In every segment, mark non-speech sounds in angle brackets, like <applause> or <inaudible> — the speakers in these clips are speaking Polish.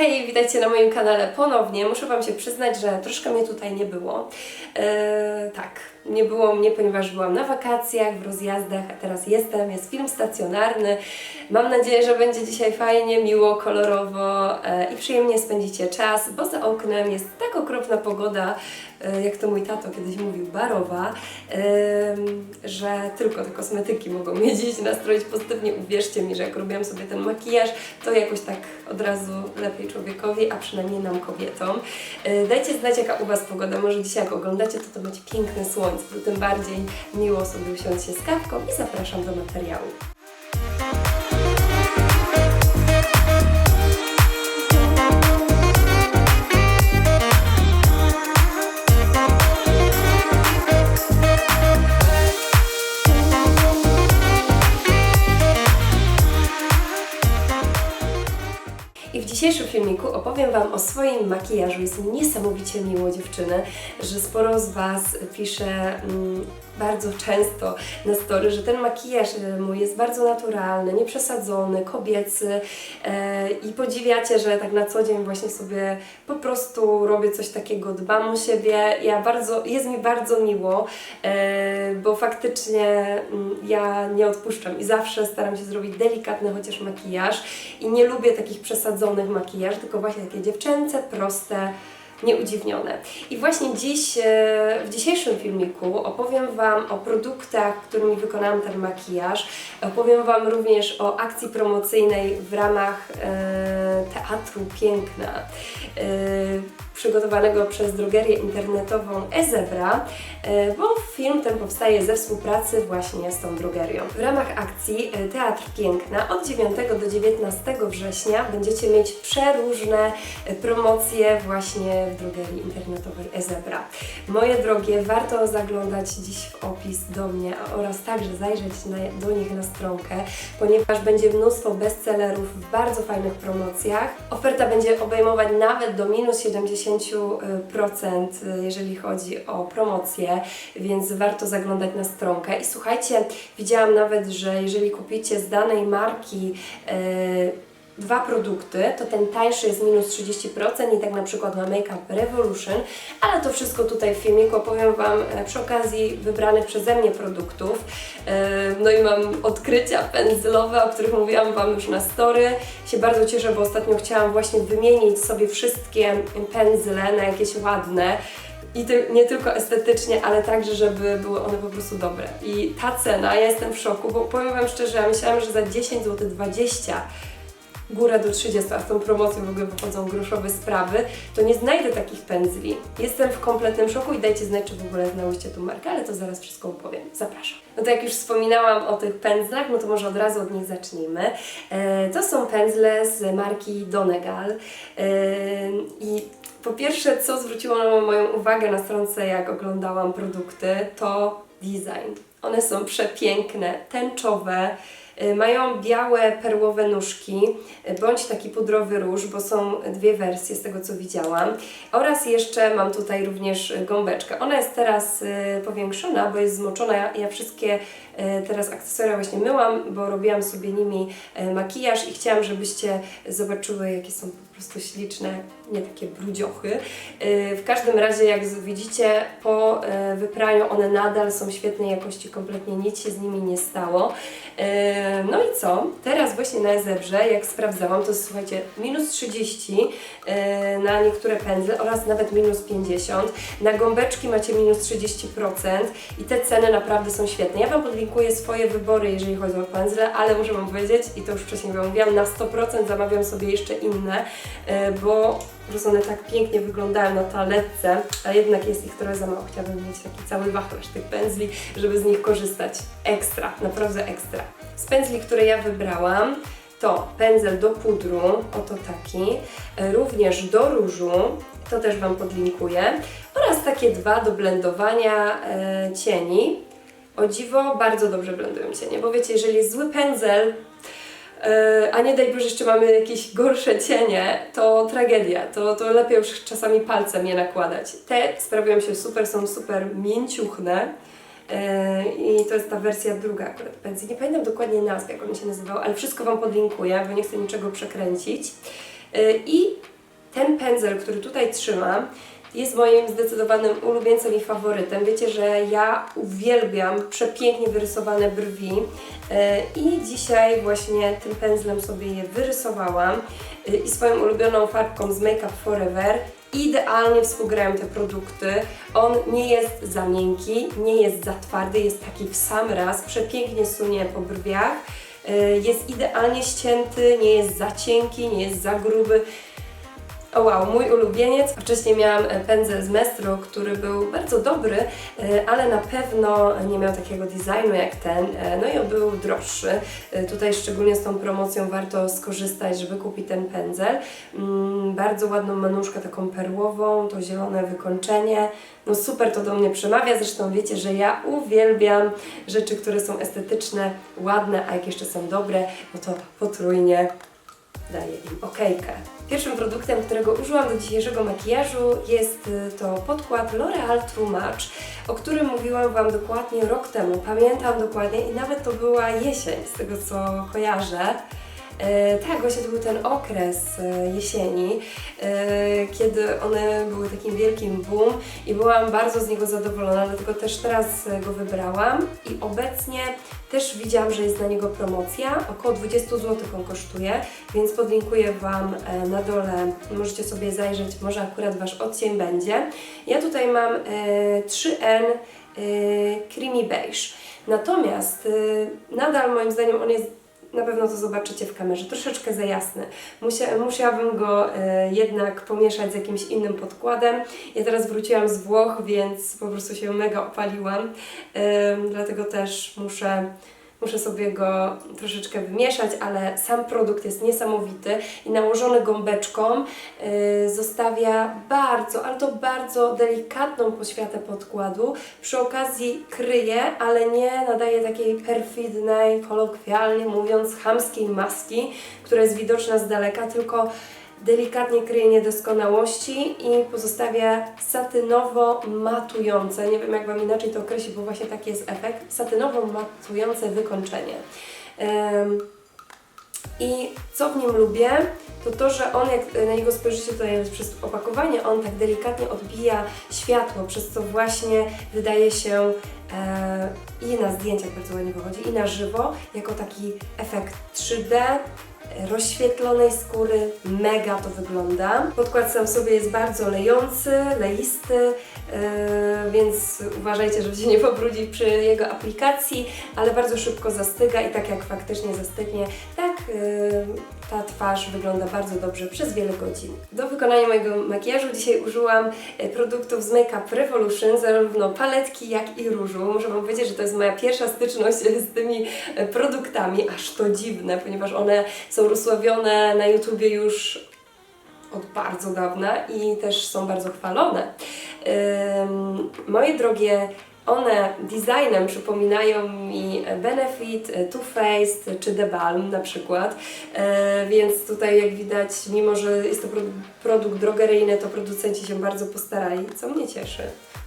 Hej, witajcie na moim kanale ponownie. Muszę Wam się przyznać, że troszkę mnie tutaj nie było. Eee, tak, nie było mnie, ponieważ byłam na wakacjach, w rozjazdach, a teraz jestem, jest film stacjonarny. Mam nadzieję, że będzie dzisiaj fajnie, miło, kolorowo e, i przyjemnie spędzicie czas, bo za oknem jest tak okropna pogoda, e, jak to mój tato kiedyś mówił, barowa, że tylko te kosmetyki mogą mnie dziś nastroić pozytywnie. Uwierzcie mi, że jak robiłam sobie ten makijaż, to jakoś tak od razu lepiej człowiekowi, a przynajmniej nam kobietom. E, Dajcie znać, jaka u Was pogoda. Może dzisiaj jak oglądacie, to to będzie piękne słońce, to tym bardziej miło sobie usiąść się z kawką i zapraszam do materiału. Dzisiejszym filmiku opowiem Wam o swoim makijażu. Jest niesamowicie miło dziewczyny, że sporo z Was pisze mm, bardzo często na story, że ten makijaż e, mój jest bardzo naturalny, nieprzesadzony, kobiecy e, i podziwiacie, że tak na co dzień właśnie sobie po prostu robię coś takiego, dbam o siebie. Ja bardzo, jest mi bardzo miło, e, bo faktycznie mm, ja nie odpuszczam i zawsze staram się zrobić delikatny chociaż makijaż i nie lubię takich przesadzonych makijaży, tylko właśnie takie dziewczęce, proste, nieudziwnione. I właśnie dziś, e, w dzisiejszym filmiku opowiem Wam o produktach, którymi wykonałam ten makijaż. Opowiem Wam również o akcji promocyjnej w ramach e, Teatru Piękna. Przygotowanego przez drogerię internetową Ezebra, e, bo film ten powstaje ze współpracy właśnie z tą drogerią. W ramach akcji e, Teatr Piękna od 9 do 19 września będziecie mieć przeróżne e, promocje właśnie w drogerii internetowej Ezebra. Moje drogie, warto zaglądać dziś w opis do mnie oraz także zajrzeć na, do nich na stronkę, ponieważ będzie mnóstwo bestsellerów w bardzo fajnych promocjach. Oferta będzie obejmować nawet do minus 70%, y, jeżeli chodzi o promocje, więc warto zaglądać na stronkę. I słuchajcie, widziałam nawet, że jeżeli kupicie z danej marki y, dwa produkty, to ten tańszy jest minus 30% i tak na przykład na Makeup Revolution, ale to wszystko tutaj w filmiku opowiem Wam e, przy okazji wybranych przeze mnie produktów. E, No i mam odkrycia pędzlowe, o których mówiłam Wam już na story. Się bardzo cieszę, bo ostatnio chciałam właśnie wymienić sobie wszystkie pędzle na jakieś ładne. I ty, nie tylko estetycznie, ale także, żeby były one po prostu dobre. I ta cena, ja jestem w szoku, bo powiem Wam szczerze, ja myślałam, że za 10 zł 20 górę do 30, a z tą promocją w ogóle wychodzą groszowe sprawy, to nie znajdę takich pędzli. Jestem w kompletnym szoku i dajcie znać, czy w ogóle znałyście tą markę, ale to zaraz wszystko opowiem. Zapraszam. No to jak już wspominałam o tych pędzlach, no to może od razu od nich zacznijmy. E, to są pędzle z marki Donegal e, i po pierwsze, co zwróciło moją uwagę na stronce, jak oglądałam produkty, to design. One są przepiękne, tęczowe, mają białe, perłowe nóżki, y, bądź taki pudrowy róż, bo są dwie wersje z tego co widziałam. Oraz jeszcze mam tutaj również y, gąbeczkę. Ona jest teraz y, powiększona, bo jest zmoczona. Ja, wszystkie y, teraz akcesoria właśnie myłam, bo robiłam sobie nimi y, makijaż i chciałam, żebyście zobaczyły, jakie są po prostu śliczne, nie takie brudziochy. Y, W każdym razie, jak widzicie, po y, wypraniu one nadal są świetnej jakości, kompletnie nic się z nimi nie stało. Y, No i co? Teraz właśnie na Ezebrze, jak sprawdzałam, to słuchajcie, minus 30 y, na niektóre pędzle oraz nawet minus 50. Na gąbeczki macie minus 30% i te ceny naprawdę są świetne. Ja Wam podlinkuję swoje wybory, jeżeli chodzi o pędzle, ale muszę Wam powiedzieć, i to już wcześniej Wam mówiłam, na 100% zamawiam sobie jeszcze inne, y, bo prostu one tak pięknie wyglądają na toaletce, a jednak jest ich trochę za mało. Chciałabym mieć taki cały wachlarz tych pędzli, żeby z nich korzystać. Ekstra, naprawdę ekstra. Z pędzli, które ja wybrałam, to pędzel do pudru, oto taki, e, również do różu, to też Wam podlinkuję, oraz takie dwa do blendowania e, cieni. O dziwo, bardzo dobrze blendują cienie, bo wiecie, jeżeli jest zły pędzel, e, a nie daj Boże, jeszcze mamy jakieś gorsze cienie, to tragedia. To, to lepiej już czasami palcem je nakładać. Te sprawiają się super, są super mięciuchne. E, I to jest ta wersja druga akurat pensji. Nie pamiętam dokładnie nazwy, jak one się nazywały, ale wszystko Wam podlinkuję, bo nie chcę niczego przekręcić. E, I ten pędzel, który tutaj trzymam, jest moim zdecydowanym ulubieńcem i faworytem. Wiecie, że ja uwielbiam przepięknie wyrysowane brwi e, i dzisiaj właśnie tym pędzlem sobie je wyrysowałam e, i swoją ulubioną farbką z Make Up Forever idealnie współgrają te produkty. On nie jest za miękki, nie jest za twardy, jest taki w sam raz, przepięknie sunie po brwiach. E, Jest idealnie ścięty, nie jest za cienki, nie jest za gruby. O wow, mój ulubieniec. Wcześniej miałam e, pędzel z Mestro, który był bardzo dobry, e, ale na pewno nie miał takiego designu jak ten. E, No i on był droższy. Tutaj szczególnie z tą promocją warto skorzystać, żeby kupić ten pędzel. Mm, Bardzo ładną manuszkę taką perłową, to zielone wykończenie. No super to do mnie przemawia, zresztą wiecie, że ja uwielbiam rzeczy, które są estetyczne, ładne, a jak jeszcze są dobre, no to potrójnie daję im okejkę. Pierwszym produktem, którego użyłam do dzisiejszego makijażu jest y, to podkład L'Oreal True Match, o którym mówiłam Wam dokładnie rok temu. Pamiętam dokładnie i nawet to była jesień, z tego co kojarzę. E, tak, właśnie to był ten okres e, jesieni, e, kiedy one były takim wielkim boom i byłam bardzo z niego zadowolona, dlatego też teraz go wybrałam i obecnie też widziałam, że jest na niego promocja, około 20 zł on kosztuje, więc podlinkuję Wam na dole, możecie sobie zajrzeć, może akurat Wasz odcień będzie. Ja tutaj mam e, 3N e, Creamy Beige, natomiast nadal moim zdaniem on jest na pewno to zobaczycie w kamerze, troszeczkę za jasny. Musia, musiałabym go e, jednak pomieszać z jakimś innym podkładem. Ja teraz wróciłam z Włoch, więc po prostu się mega opaliłam, e, dlatego też muszę Muszę sobie go troszeczkę wymieszać, ale sam produkt jest niesamowity i nałożony gąbeczką yy, zostawia bardzo, ale to bardzo delikatną poświatę podkładu. Przy okazji kryje, ale nie nadaje takiej perfidnej, kolokwialnie mówiąc, chamskiej maski, która jest widoczna z daleka, tylko delikatnie kryje niedoskonałości i pozostawia satynowo matujące, nie wiem jak Wam inaczej to określić, bo właśnie taki jest efekt, satynowo matujące wykończenie. I co w nim lubię, to to, że on jak na niego spojrzycie tutaj przez opakowanie, on tak delikatnie odbija światło, przez co właśnie wydaje się e, i na zdjęciach bardzo ładnie wychodzi, i na żywo, jako taki efekt 3D, rozświetlonej skóry, mega to wygląda. Podkład sam sobie jest bardzo lejący, leisty, yy, więc uważajcie, żeby się nie pobrudzi przy jego aplikacji, ale bardzo szybko zastyga i tak jak faktycznie zastygnie, tak yy, ta twarz wygląda bardzo dobrze przez wiele godzin. Do wykonania mojego makijażu dzisiaj użyłam e, produktów z Make Up Revolution, zarówno paletki, jak i różu. Muszę Wam powiedzieć, że to jest moja pierwsza styczność z tymi produktami, aż to dziwne, ponieważ one są rozsławione na YouTubie już od bardzo dawna i też są bardzo chwalone. Moje drogie, one designem przypominają mi Benefit, Too Faced czy The Balm na przykład, E, więc tutaj jak widać, mimo że jest to pro- produkt drogeryjny, to producenci się bardzo postarali, co mnie cieszy,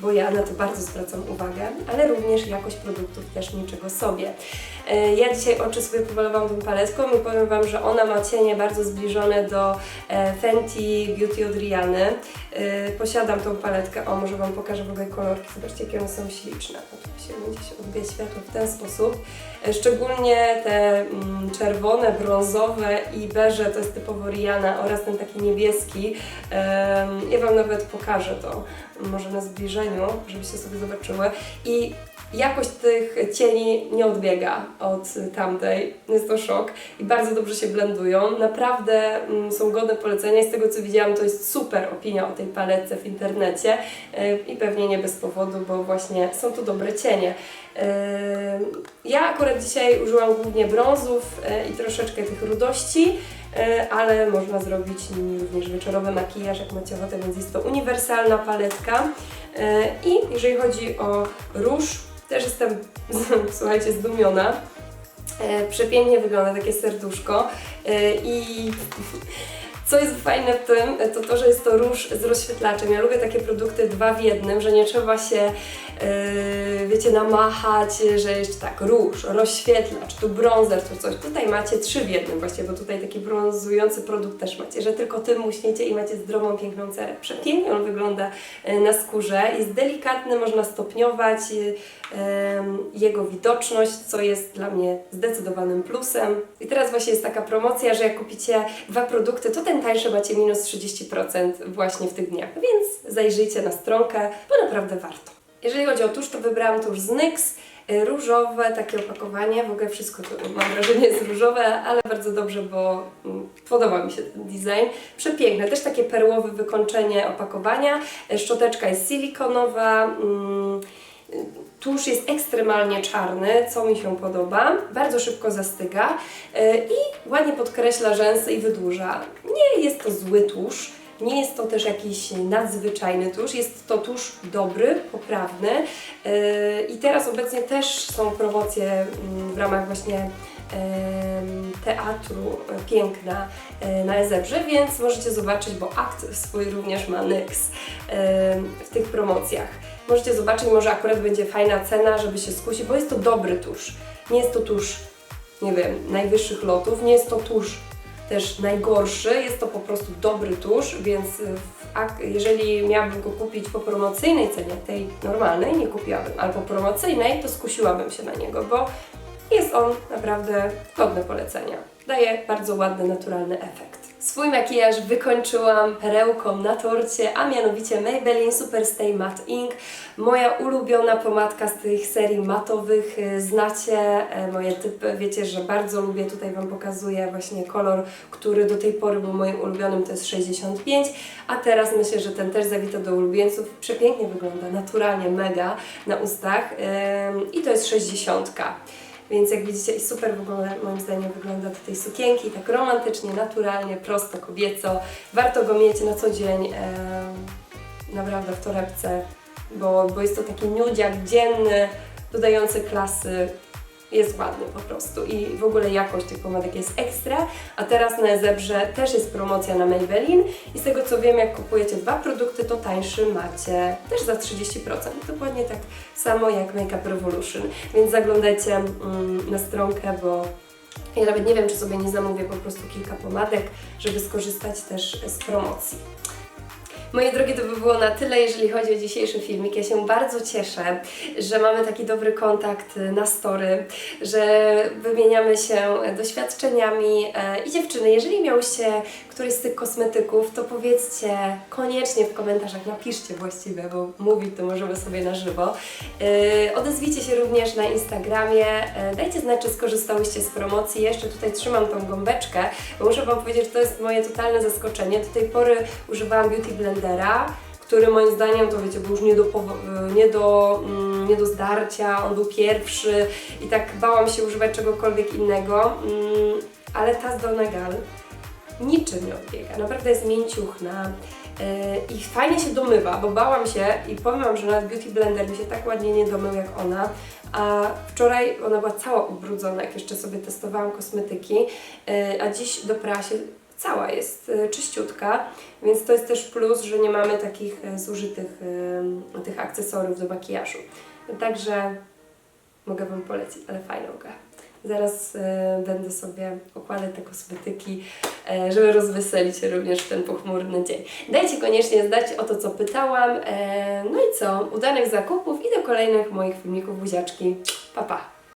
bo ja na to bardzo zwracam uwagę, ale również jakość produktów też niczego sobie. E, Ja dzisiaj oczy sobie pomalowałam tą paletką i powiem Wam, że ona ma cienie bardzo zbliżone do e, Fenty Beauty od Riany. E, Posiadam tą paletkę, o może Wam pokażę w ogóle kolorki, zobaczcie jakie one są śliczne. Oczywiście będzie się odbijać światło w ten sposób. E, Szczególnie te mm, czerwone, brązowe i beże to jest typowo Rihanna oraz ten taki niebieski. Ja Wam nawet pokażę to może na zbliżeniu, żebyście sobie zobaczyły. I jakość tych cieni nie odbiega od tamtej. Jest to szok i bardzo dobrze się blendują. Naprawdę mm, są godne polecenia i z tego co widziałam to jest super opinia o tej paletce w internecie e, i pewnie nie bez powodu, bo właśnie są tu dobre cienie. E, Ja akurat dzisiaj użyłam głównie brązów e, i troszeczkę tych rudości, ale można zrobić nimi również wieczorowy makijaż, jak macie ochotę, więc jest to uniwersalna paletka. I jeżeli chodzi o róż, też jestem, <laughs> słuchajcie, zdumiona. E, Przepięknie wygląda takie serduszko e, i Co jest fajne w tym, to to, że jest to róż z rozświetlaczem. Ja lubię takie produkty dwa w jednym, że nie trzeba się, yy, wiecie, namachać, że jeszcze tak, róż, rozświetlacz, tu bronzer, tu coś. Tutaj macie trzy w jednym właśnie, bo tutaj taki brązujący produkt też macie, że tylko tym muśniecie i macie zdrową, piękną cerę. Przepięknie on wygląda yy, na skórze, jest delikatny, można stopniować yy, yy, jego widoczność, co jest dla mnie zdecydowanym plusem. I teraz właśnie jest taka promocja, że jak kupicie dwa produkty, to ten tańszy macie minus 30% właśnie w tych dniach, więc zajrzyjcie na stronkę, bo naprawdę warto. Jeżeli chodzi o tusz, to wybrałam tusz z NYX, różowe takie opakowanie, w ogóle wszystko to mam wrażenie jest różowe, ale bardzo dobrze, bo mm, podoba mi się ten design. Przepiękne, też takie perłowe wykończenie opakowania, Y, szczoteczka jest silikonowa, mm, Tusz jest ekstremalnie czarny, co mi się podoba. Bardzo szybko zastyga yy, i ładnie podkreśla rzęsy i wydłuża. Nie jest to zły tusz, nie jest to też jakiś nadzwyczajny tusz, jest to tusz dobry, poprawny. Yy, I teraz obecnie też są promocje mm, w ramach właśnie teatru e, Piękna e, na Ezebrze, więc możecie zobaczyć, bo akt swój również ma NYX w tych promocjach. Możecie zobaczyć, może akurat będzie fajna cena, żeby się skusić, bo jest to dobry tusz. Nie jest to tusz, nie wiem, najwyższych lotów, nie jest to tusz też najgorszy, jest to po prostu dobry tusz, więc ak- jeżeli miałabym go kupić po promocyjnej cenie, tej normalnej nie kupiłabym, ale po promocyjnej to skusiłabym się na niego, bo jest on naprawdę godny polecenia. Daje bardzo ładny, naturalny efekt. Swój makijaż wykończyłam perełką na torcie, a mianowicie Maybelline Superstay Matte Ink. Moja ulubiona pomadka z tych serii matowych. Y, Znacie e, moje typy, wiecie, że bardzo lubię, tutaj Wam pokazuję właśnie kolor, który do tej pory był moim ulubionym, to jest 65, a teraz myślę, że ten też zawita do ulubieńców. Przepięknie wygląda, naturalnie, mega na ustach i to jest 60. Więc jak widzicie i super w ogóle moim zdaniem wygląda do tej sukienki, tak romantycznie, naturalnie, prosto, kobieco. Warto go mieć na co dzień, em, naprawdę w torebce, bo, bo jest to taki nudziak dzienny, dodający klasy. Jest ładny po prostu i w ogóle jakość tych pomadek jest ekstra. A teraz na Zebrze też jest promocja na Maybelline i z tego co wiem, jak kupujecie dwa produkty, to tańszy macie też za 30%. Dokładnie tak samo jak Makeup Revolution. Więc zaglądajcie mm, na stronkę, bo ja nawet nie wiem, czy sobie nie zamówię po prostu kilka pomadek, żeby skorzystać też z promocji. Moje drogie, to by było na tyle, jeżeli chodzi o dzisiejszy filmik. Ja się bardzo cieszę, że mamy taki dobry kontakt na story, że wymieniamy się doświadczeniami. E, I dziewczyny, jeżeli miałyście któryś z tych kosmetyków, to powiedzcie koniecznie w komentarzach, napiszcie właściwie, bo mówić to możemy sobie na żywo. E, Odezwijcie się również na Instagramie, E, dajcie znać, czy skorzystałyście z promocji. Jeszcze tutaj trzymam tą gąbeczkę, bo muszę Wam powiedzieć, że to jest moje totalne zaskoczenie. Do tej pory używałam Beauty Blendera, który moim zdaniem to wiecie, był już nie do, powo- nie do, mm, nie do zdarcia, on był pierwszy i tak bałam się używać czegokolwiek innego, mm, ale ta z Donegal niczym nie odbiega, naprawdę jest mięciuchna yy, i fajnie się domywa, bo bałam się i powiem Wam, że nawet Beauty Blender mi się tak ładnie nie domył jak ona, a wczoraj ona była cała ubrudzona, jak jeszcze sobie testowałam kosmetyki, yy, a dziś doprała się cała jest y, czyściutka, więc to jest też plus, że nie mamy takich zużytych tych akcesoriów do makijażu. Także mogę Wam polecić, ale fajnąga. Zaraz y, będę sobie układać te kosmetyki, e, żeby rozweselić się również w ten pochmurny dzień. Dajcie koniecznie znać o to, co pytałam. E, no i co? Udanych zakupów i do kolejnych moich filmików buziaczki. Pa, pa!